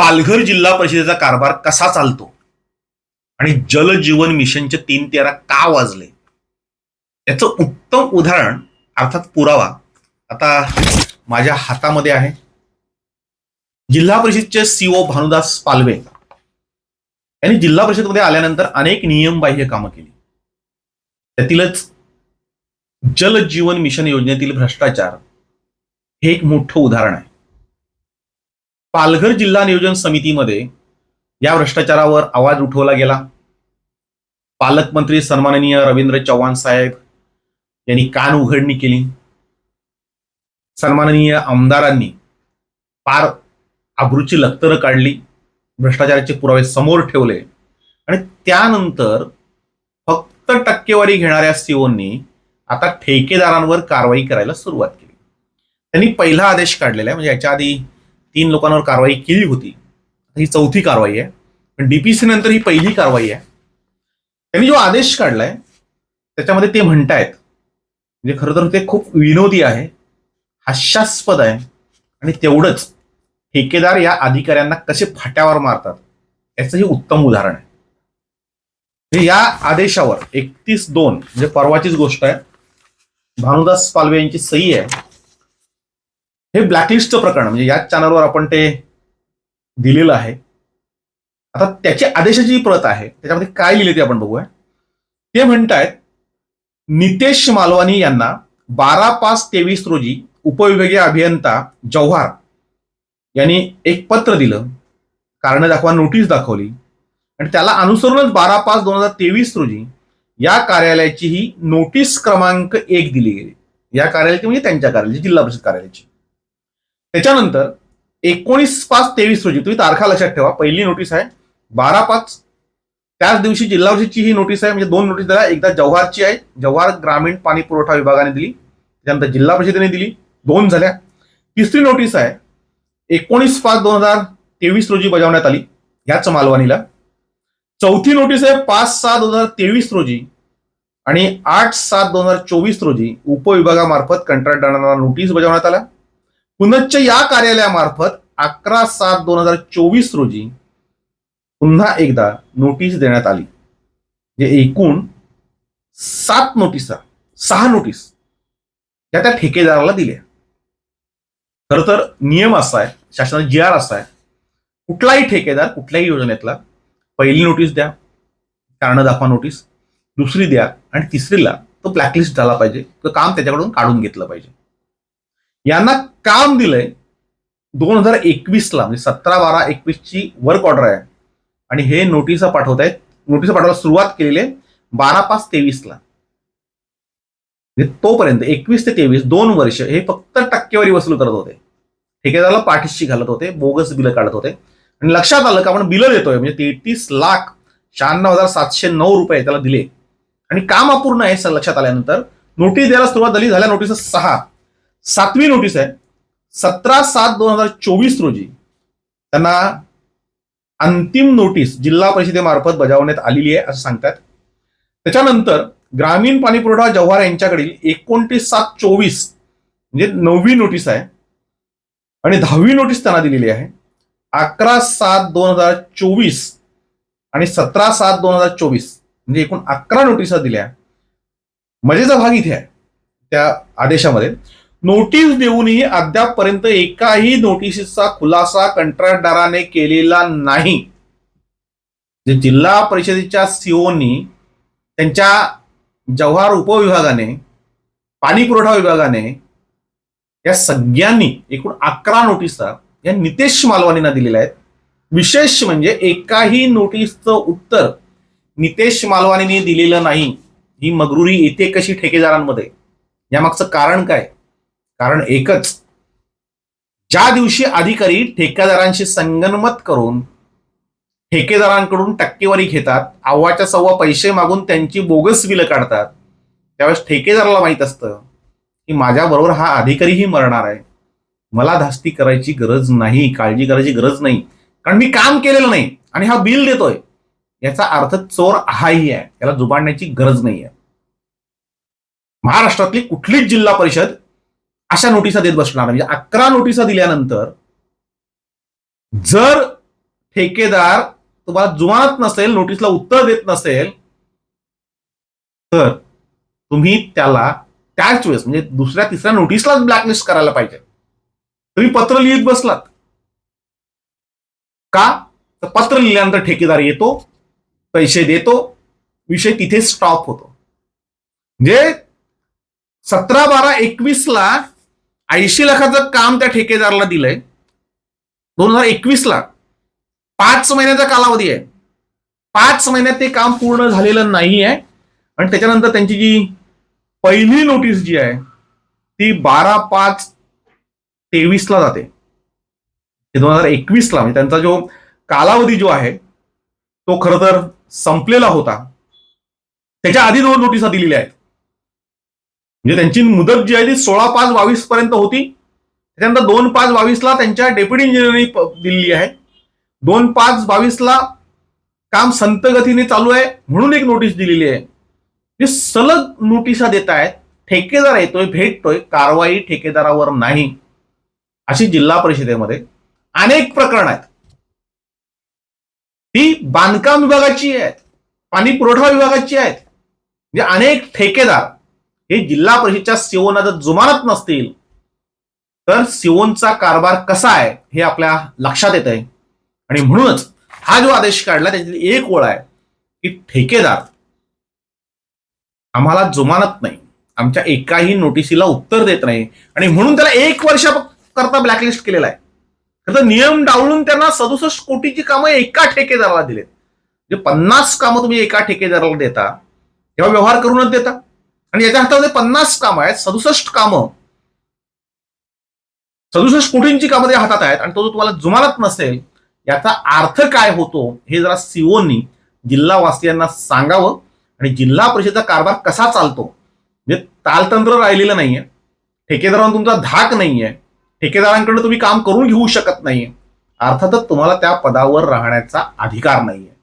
पालघर जिल्हा परिषदेचा कारभार कसा चालतो? आणि जल जीवन मिशनचे तीन तेरा का वाजले? याचं उत्तम उदाहरण अर्थात पुरावा आता माझ्या हातामध्ये आहे. जिल्हा परिषदचे सीओ भानुदास पालवे यांनी जिल्हा परिषदमध्ये आल्यानंतर अनेक नियमबाह्य कामं केली. त्यातीलच जल जीवन मिशन योजनेतील भ्रष्टाचार हे एक मोठं उदाहरण आहे. पालघर जिल्हा नियोजन समितीमध्ये या भ्रष्टाचारावर आवाज उठवला गेला. पालकमंत्री सन्माननीय रवींद्र चव्हाण साहेब यांनी कान उघडणी केली. सन्माननीय आमदारांनी पार आबरूची लक्तरं काढली भ्रष्टाचाराचे पुरावे समोर ठेवले आणि त्यानंतर फक्त टक्केवारी घेणाऱ्या सीओनी आता ठेकेदारांवर कारवाई करायला सुरुवात केली. त्यांनी पहिला आदेश काढलेला आहे म्हणजे याच्या आधी तीन लोकांवर कारवाई केली होती. ही चौथी कारवाई आहे. पण डीपीसी नंतर ही पहिली कारवाई आहे. त्यांनी जो आदेश काढलाय त्याच्यामध्ये ते म्हणतायत म्हणजे खरं तर ते खूप विनोदी आहे हास्यास्पद आहे आणि तेवढंच ठेकेदार या अधिकाऱ्यांना कसे फाट्यावर मारतात याचं हे उत्तम उदाहरण आहे. म्हणजे या आदेशावर एकतीस दोन म्हणजे परवाचीच गोष्ट आहे. भानुदास पालवे यांची सही आहे. हे ब्लॅकलिस्टचं प्रकरण म्हणजे याच चॅनलवर आपण ते दिलेलं आहे. आता त्याची आदेशाची जी प्रत आहे त्याच्यामध्ये काय लिहिले ते आपण बघूया. ते म्हणतायत नितेश मालवानी यांना बारा पाच तेवीस रोजी उपविभागीय अभियंता जव्हार यांनी एक पत्र दिलं. कारण दाखवा नोटीस दाखवली. आणि त्याला अनुसरूनच बारा पाच दोन हजार तेवीस रोजी या कार्यालयाची ही नोटीस क्रमांक एक दिली गेली. या कार्यालयाची म्हणजे त्यांच्या कार्यालयाची जिल्हा परिषद कार्यालयाची. त्याच्यानंतर एकोणीस पाच तेवीस रोजी तुम्ही तारखा लक्षात ठेवा पहिली नोटीस आहे बारा पाच त्याच दिवशी जिल्हा परिषदची ही नोटीस आहे म्हणजे दोन नोटीस दिल्या एकदा जव्हारची आहे जव्हार ग्रामीण पाणी पुरवठा विभागाने दिली त्यानंतर जिल्हा परिषदेने दिली दोन झाल्या. तिसरी नोटीस आहे एकोणीस पाच दोन हजार तेवीस रोजी बजावण्यात आली ह्याच मालवणीला. चौथी नोटीस आहे पाच सात दोन हजार तेवीस रोजी आणि आठ सात दोन हजार चोवीस रोजी उपविभागामार्फत कंत्राटदारांना नोटीस बजावण्यात आल्या पुनश्च या कार्यालयामार्फत अकरा सात दोन हजार चोवीस रोजी पुन्हा एकदा नोटीस देण्यात आली. जे एकूण सात नोटिसा सहा नोटीस या त्या ठेकेदाराला दिल्या. खर तर नियम असा आहे शासनाचा जी आर असा आहे कुठलाही ठेकेदार कुठल्याही योजनेतला पहिली नोटीस द्या कारण दाखवा नोटीस दुसरी द्या आणि तिसरीला तो ब्लॅकलिस्ट झाला पाहिजे तो काम त्याच्याकडून काढून घेतलं पाहिजे. यांना काम दिलंय. दोन हजार एकवीसला म्हणजे सतरा बारा एकवीसची वर्क ऑर्डर आहे. आणि हे नोटिसा पाठवत आहेत नोटिसा पाठवायला सुरुवात केलेली आहे बारा पाच तेवीसला. म्हणजे तोपर्यंत एकवीस ते तेवीस दोन वर्ष हे फक्त टक्केवारी वसूल करत होते. ठेकेदाराला पाठीशी घालत होते बोगस बिलं काढत होते. आणि लक्षात आलं का आपण बिलं देतोय म्हणजे तेहतीस लाख शहाण्णव हजार सातशे नऊ रुपये त्याला दिले. आणि काम अपूर्ण आहे लक्षात आल्यानंतर. नोटीस द्यायला सुरुवात झाली झाल्या नोटीस सहा. सातवी नोटीस आहे. सतरा सात दोन हजार चोवीस रोजी त्यांना अंतिम नोटीस जिल्हा परिषदेमार्फत बजावण्यात आलेली आहे असं सांगतात. त्याच्यानंतर ग्रामीण पाणी पुरवठा जव्हार यांच्याकडील एकोणतीस सात चोवीस म्हणजे नववी नोटीस आहे आणि दहावी नोटीस त्यांना दिलेली आहे. अकरा सात दोन हजार चोवीस आणि सतरा सात दोन हजार चोवीस म्हणजे एकूण अकरा नोटिसा दिल्या. मजेचा भाग इथे आहे त्या आदेशामध्ये. नोटीस देऊनही अद्यापपर्यंत एकाही नोटीसचा खुलासा कंत्राटदाराने केलेला नाही. जे जिल्हा परिषदेच्या सीओनी त्यांच्या जव्हार उपविभागाने पाणी पुरवठा विभागाने या सगळ्यांनी एकूण अकरा नोटिसा या नितेश मालवानींना दिलेल्या आहेत. विशेष म्हणजे एकाही नोटीसचं उत्तर नितेश मालवानीने दिलेलं नाही. ही मगरुरी येते कशी ठेकेदारांमध्ये? यामागचं कारण काय? कारण एकच ज्या दिवशी अधिकारी ठेकेदारांशी संगनमत करून ठेकेदारांकडून टक्केवारी घेतात आव्हाच्या सव्वा पैसे मागून त्यांची बोगस बिलं काढतात त्यावेळेस ठेकेदाराला माहीत असतं की माझ्याबरोबर हा अधिकारीही मरणार आहे. मला धास्ती करायची गरज नाही काळजी करायची गरज नाही. कारण मी काम केलेलं नाही आणि हा बिल देतोय. याचा अर्थ चोर हाही आहे. याला जुबाडण्याची गरज नाही आहे महाराष्ट्रातली कुठलीच जिल्हा परिषद अशा नोटिसा देत बसणार म्हणजे अकरा नोटिसा दिल्यानंतर जर ठेकेदार तुम्हाला जुमानत नसेल नोटीसला उत्तर देत नसेल तर तुम्ही त्याला त्याच वेळेस म्हणजे दुसऱ्या तिसऱ्या नोटीसलाच ब्लॅकलिस्ट करायला पाहिजे. तुम्ही पत्र लिहित बसलात. का? तर पत्र लिहिल्यानंतर ठेकेदार येतो पैसे देतो विषय तिथे स्टॉप होतो. म्हणजे सतरा बारा एकवीस ला ऐंशी लाखाचं काम त्या ठेकेदाराला दिलंय. दोन हजार एकवीसला. पाच महिन्याचा कालावधी आहे. पाच महिन्यात ते काम पूर्ण झालेलं नाही आहे आणि त्याच्यानंतर त्यांची जी पहिली नोटीस जी आहे ती बारा पाच तेवीसला जाते. दोन हजार एकवीसला म्हणजे त्यांचा जो कालावधी जो आहे तो खरं तर संपलेला होता. त्याच्या आधी दोन नोटिसा दिलेल्या आहेत. म्हणजे त्यांची मुदत जी आहे ती सोळा पाच बावीस पर्यंत होती. त्याच्यानंतर दोन पाच बावीसला त्यांच्या डेप्युटी इंजिनिअरिंग दिलेली आहे. दोन पाच बावीसला काम संत गतीने चालू आहे म्हणून एक नोटीस दिलेली आहे. जे सलग नोटिसा देत आहेत ठेकेदार येतोय भेटतोय कारवाई ठेकेदारावर नाही. अशी जिल्हा परिषदेमध्ये अनेक प्रकरण आहेत. ती बांधकाम विभागाची आहेत पाणी पुरवठा विभागाची आहेत. म्हणजे अनेक ठेकेदार हे जिल्हा परिषदच्या सिओना जर जुमानत नसतील तर सिओनचा कारभार कसा आहे हे आपल्या लक्षात येत आहे आणि म्हणूनच हा जो आदेश काढला त्याची एक ओळ आहे की ठेकेदार आम्हाला जुमानत नाही. आमच्या एकाही नोटिसीला उत्तर देत नाही. आणि म्हणून त्याला एक वर्ष करता ब्लॅकलिस्ट केलेला आहे. तर नियम डावलून त्यांना सदुसष्ट कोटीची कामं एका ठेकेदाराला दिलेत. म्हणजे पन्नास कामं तुम्ही एका ठेकेदाराला देता तेव्हा व्यवहार करूनच देता. आणि याच्या हातामध्ये पन्नास कामं आहेत सदुसष्ट कामं. सदुसष्ट कोटींची कामं त्या हातात आहेत आणि तो जो तुम्हाला जुमानत नसेल याचा अर्थ काय होतो हे जरा सीओनी जिल्हावासियांना सांगावं. आणि जिल्हा परिषदेचा कारभार कसा चालतो? म्हणजे तालतंत्र राहिलेलं नाहीये. ठेकेदारांना तुमचा धाक नाहीये. ठेकेदारांकडे तुम्ही काम करून घेऊ शकत नाहीये. अर्थातच तुम्हाला त्या पदावर राहण्याचा अधिकार नाहीये.